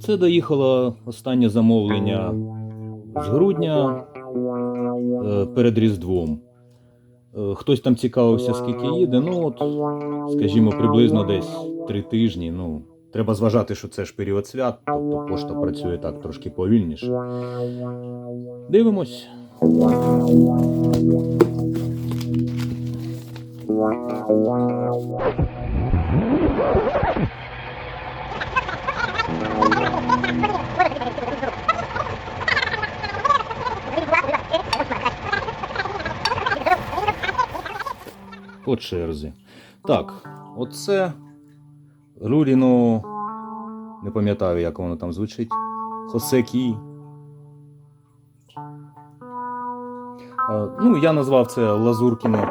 Це доїхало останнє замовлення з грудня е, перед Різдвом. Е, Хтось там цікавився, скільки їде. Ну, от, скажімо, приблизно десь три тижні. Ну, треба зважати, що це ж період свят, тобто пошта працює так трошки повільніше. Дивимось. По черзі. Так, оце Руріно, не пам'ятаю, як воно там звучить. Хосекі. Ну, я назвав це Лазуркіни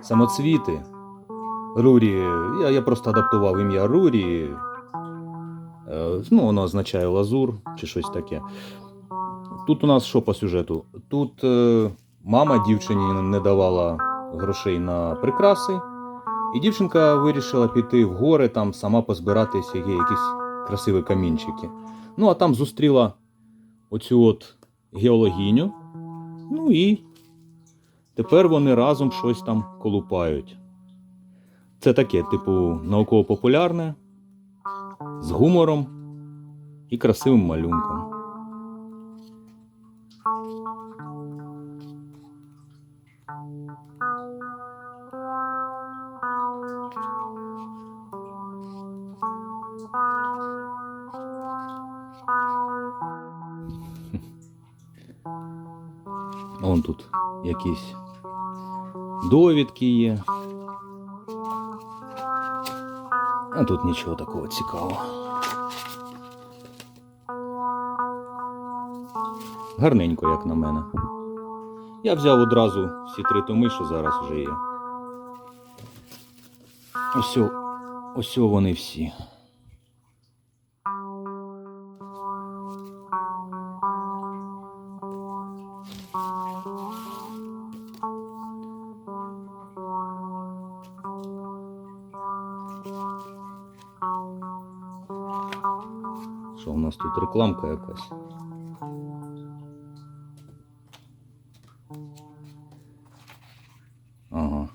самоцвіти. Рурі. Я, я просто адаптував ім'я Рурі. Е, Ну, воно означає лазур чи щось таке. Тут у нас що по сюжету? Тут е, мама дівчині не давала грошей на прикраси, і дівчинка вирішила піти в гори, там сама позбирати всякі якісь красиві камінчики. Ну, а там зустріла оцю от геологіню. Ну і тепер вони разом щось там колупають. Це таке, типу, науково-популярне, з гумором і красивим малюнком. Вон тут якісь довідки є. А тут нічого такого цікавого. Гарненько, як на мене. Я взяв одразу всі три томи, що зараз вже є. Ось, ось вони всі. Нас тут рекламка якась? Ага.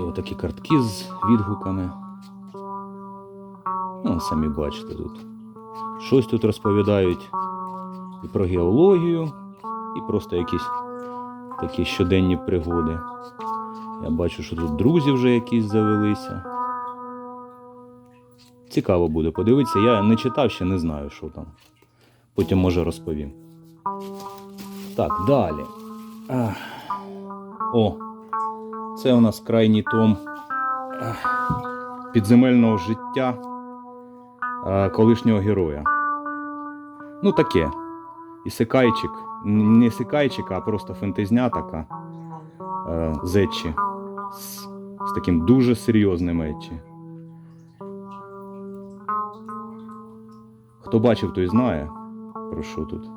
І отакі картки з відгуками. Ну, самі бачите тут. Щось тут розповідають і про геологію, і просто якісь такі щоденні пригоди. Я бачу, що тут друзі вже якісь завелися. Цікаво буде подивитися. Я не читав, ще не знаю, що там. Потім може розповім. Так, далі. О, це у нас крайній том підземельного життя колишнього героя. Ну, таке. Ісикайчик. Не ісикайчик, а просто фентезня така. Е, зетчі. З, з таким дуже серйозним етчі. Хто бачив, той знає, про що тут.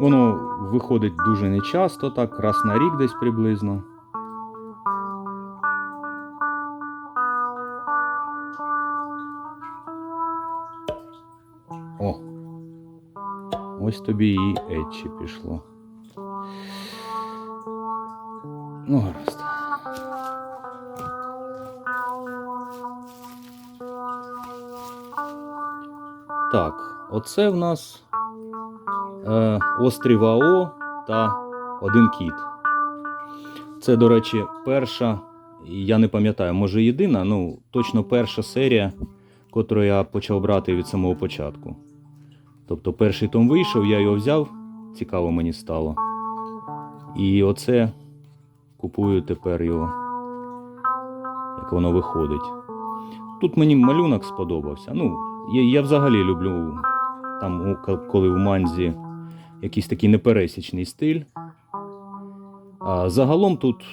Воно виходить дуже нечасто, так, раз на рік десь приблизно. О! Ось тобі і Етчі пішло. Ну, гаразд. Так, оце в нас е, острів АО та один кіт. Це, до речі, перша, я не пам'ятаю, може єдина, ну точно перша серія, котру я почав брати від самого початку. Тобто перший том вийшов, я його взяв, цікаво мені стало. І оце купую тепер його, як воно виходить. Тут мені малюнок сподобався. Ну, я, я взагалі люблю там, коли в манзі якийсь такий непересічний стиль. А загалом тут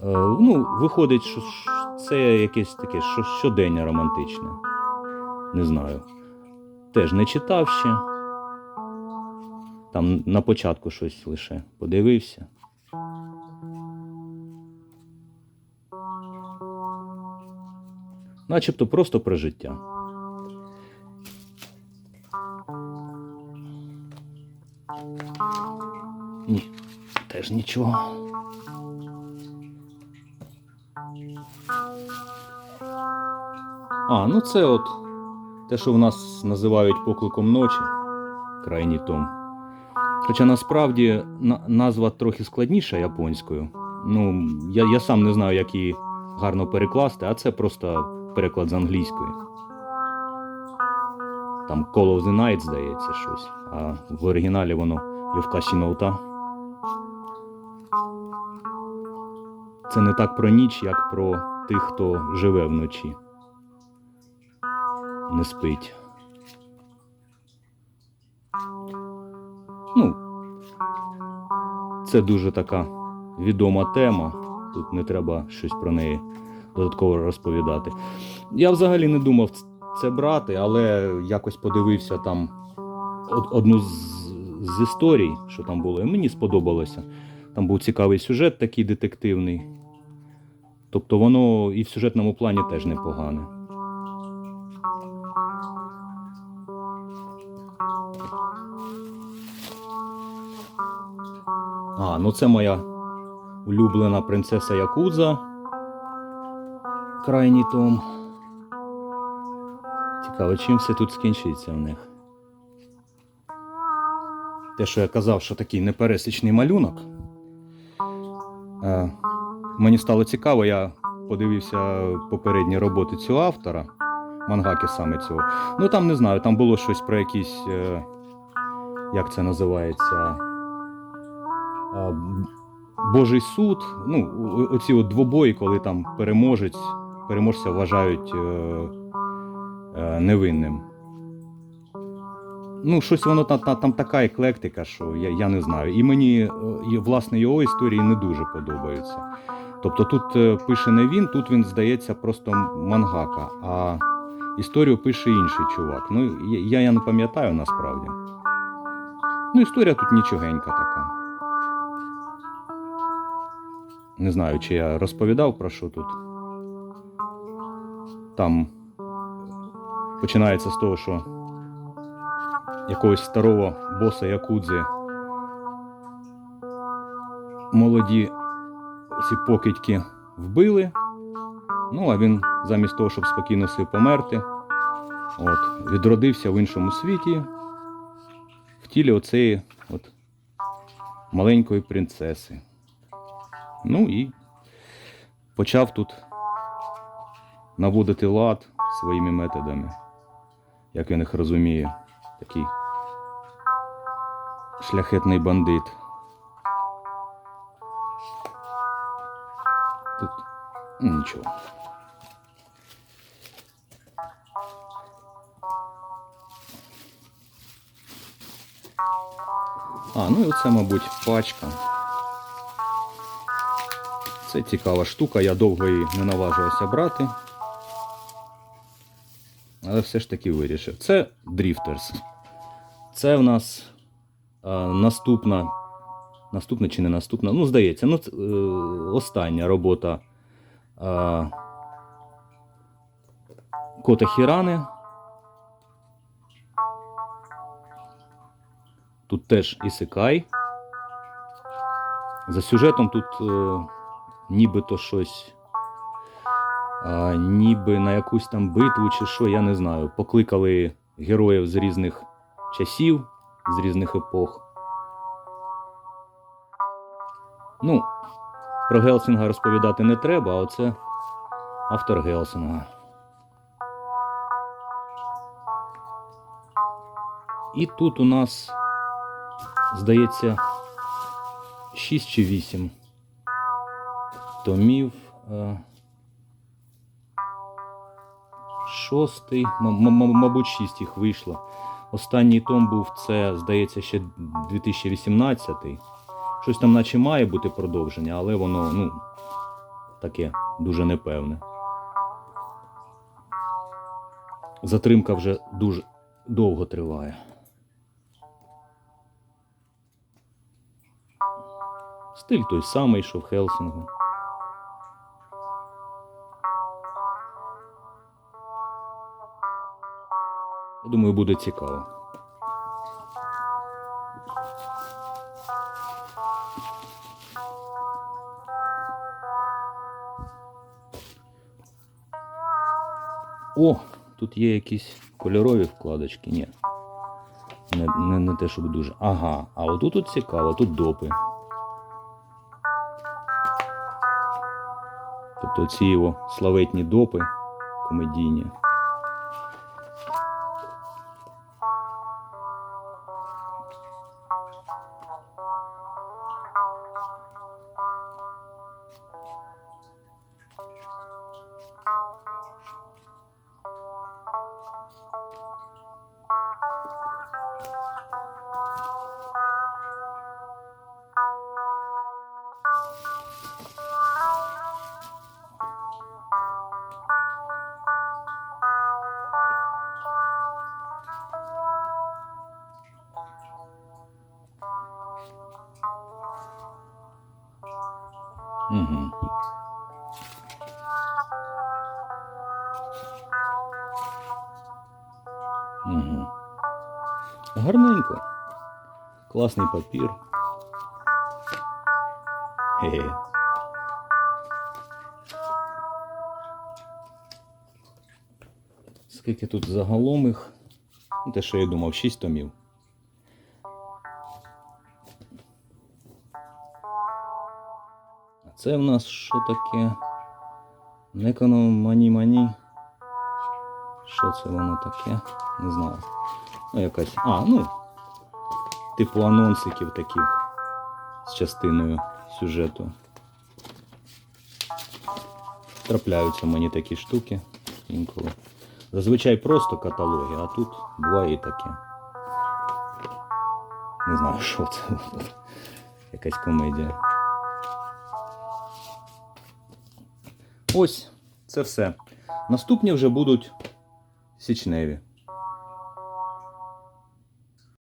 е, ну, виходить, що це якесь таке що- щодення романтичне. Не знаю. Теж не читав ще. Там на початку щось лише подивився. Начебто просто про життя. Ні, теж нічого. А, ну це от те, що в нас називають покликом ночі, крайній том. Хоча насправді на- назва трохи складніша японською. Ну, я, я сам не знаю, як її гарно перекласти, а це просто переклад з англійської. Там Call of the Night, здається, щось. А в оригіналі воно Йовкаші Ноута. Це не так про ніч, як про тих, хто живе вночі. Не спить. Ну, це дуже така відома тема. Тут не треба щось про неї додатково розповідати. Я взагалі не думав це брати, але якось подивився там одну з, з історій, що там було, і мені сподобалося. Там був цікавий сюжет такий детективний. Тобто воно і в сюжетному плані теж непогане. А, ну це моя улюблена принцеса Якудза. Крайній том. Цікаво, чим все тут скінчиться в них. Те, що я казав, що такий непересічний малюнок. Е, мені стало цікаво, я подивився попередні роботи цього автора, мангаки саме цього. Ну там не знаю, там було щось про якісь. Е, як це називається? Е, Божий суд. Ну, оці от двобої, коли там переможець, переможця вважають. Е, е, невинним. Ну, щось воно там, там, така еклектика, що я, я не знаю. І мені, е, власне, його історії не дуже подобаються. Тобто тут пише не він, тут він здається просто мангака, а історію пише інший чувак. Ну, я, я не пам'ятаю насправді. Ну, історія тут нічогенька така. Не знаю, чи я розповідав про що тут. Там починається з того, що якогось старого боса Якудзи молоді ці покидьки вбили. Ну, а він замість того, щоб спокійно собі померти, от, відродився в іншому світі, в тілі оцеї от, маленької принцеси. Ну і почав тут наводити лад своїми методами, як він їх розуміє, такий шляхетний бандит. Тут нічого. А, ну і оце, мабуть, пачка. Це цікава штука, я довго її не наважувався брати. Але все ж таки вирішив. Це Drifters. Це в нас а, наступна. Наступна чи не наступна? Ну, здається, ну, це, е, остання робота а, Кота Хірани. Тут теж Ісикай. За сюжетом тут е, нібито щось. А, ніби на якусь там битву чи що, я не знаю. Покликали героїв з різних часів, з різних епох. Ну, про Гелсінга розповідати не треба, а оце автор Гелсінга. І тут у нас, здається, 6 чи 8 томів. Шостий, мабуть, шість їх вийшло. Останній том був це, здається, ще 2018. Щось там, наче має бути продовження, але воно, ну, таке дуже непевне. Затримка вже дуже довго триває. Стиль той самий, що в Хелсінгу. Я думаю, буде цікаво. О, тут є якісь кольорові вкладочки. Ні. Не, не, не те, щоб дуже. Ага, а отут тут цікаво, тут допи. Тобто ці його славетні допи комедійні. Угу. Угу. Гарненько. Класний папір. Хе-хе. Скільки тут загалом їх? Те, що я думав, 6 томів. Це в нас що таке? Неконо мані мані. Що це воно таке? Не знаю. Ну, якась. А, ну. Типу анонсиків таких з частиною сюжету. Трапляються мені такі штуки інколи. Зазвичай просто каталоги, а тут буває і таке. Не знаю, що це. Якась комедія. Ось, це все. Наступні вже будуть січневі.